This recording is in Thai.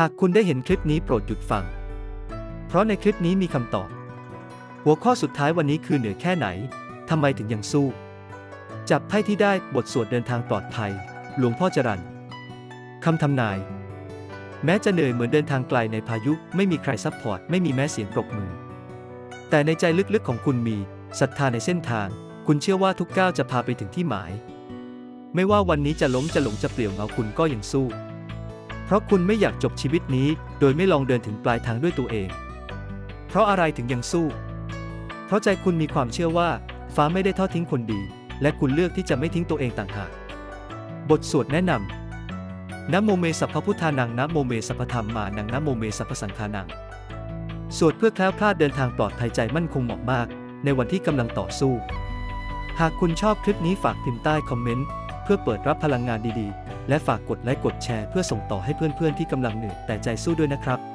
หากคุณได้เห็นคลิปนี้โปรดหยุดฟัง เพราะในคลิปนี้มีคำตอบ หัวข้อสุดท้ายวันนี้คือเหนื่อยแค่ไหน ทำไมถึงยังสู้ จับไพ่ที่ได้บทสวดเดินทางปลอดภัย หลวงพ่อจรันคำทำนาย แม้จะเหนื่อยเหมือนเดินทางไกลในพายุ ไม่มีใครซัพพอร์ต ไม่มีแม้เสียงปรบมือ แต่ในใจลึกๆของคุณมีศรัทธาในเส้นทาง คุณเชื่อว่าทุกก้าวจะพาไปถึงที่หมาย ไม่ว่าวันนี้จะล้มจะหลงจะเปลี่ยวเงาคุณก็ยังสู้ เพราะคุณไม่อยากจบชีวิตนี้ โดยไม่ลองเดินถึงปลายทางด้วยตัวเอง เพราะอะไรถึงยังสู้ เพราะใจคุณมีความเชื่อว่า ฟ้าไม่ได้ทอดทิ้งคนดี และคุณเลือกที่จะไม่ทิ้งตัวเองต่างหาก บทสวดแนะนำนะโมเมสัพพพุทธานังนะโมเมสัพพธรรมมานังนะโมเมสัพพสังฆานัง สวดเพื่อแคล้วคลาดเดินทางปลอดภัยใจมั่นคงเหมาะมาก ในวันที่กำลังต่อสู้ หากคุณชอบคลิปนี้ฝากพิมพ์ใต้คอมเมนต์เพื่อเปิดรับพลังงานดีๆ และฝากกดไลค์กดแชร์เพื่อส่งต่อให้เพื่อนๆที่กำลังเหนื่อยแต่ใจสู้ด้วยนะครับ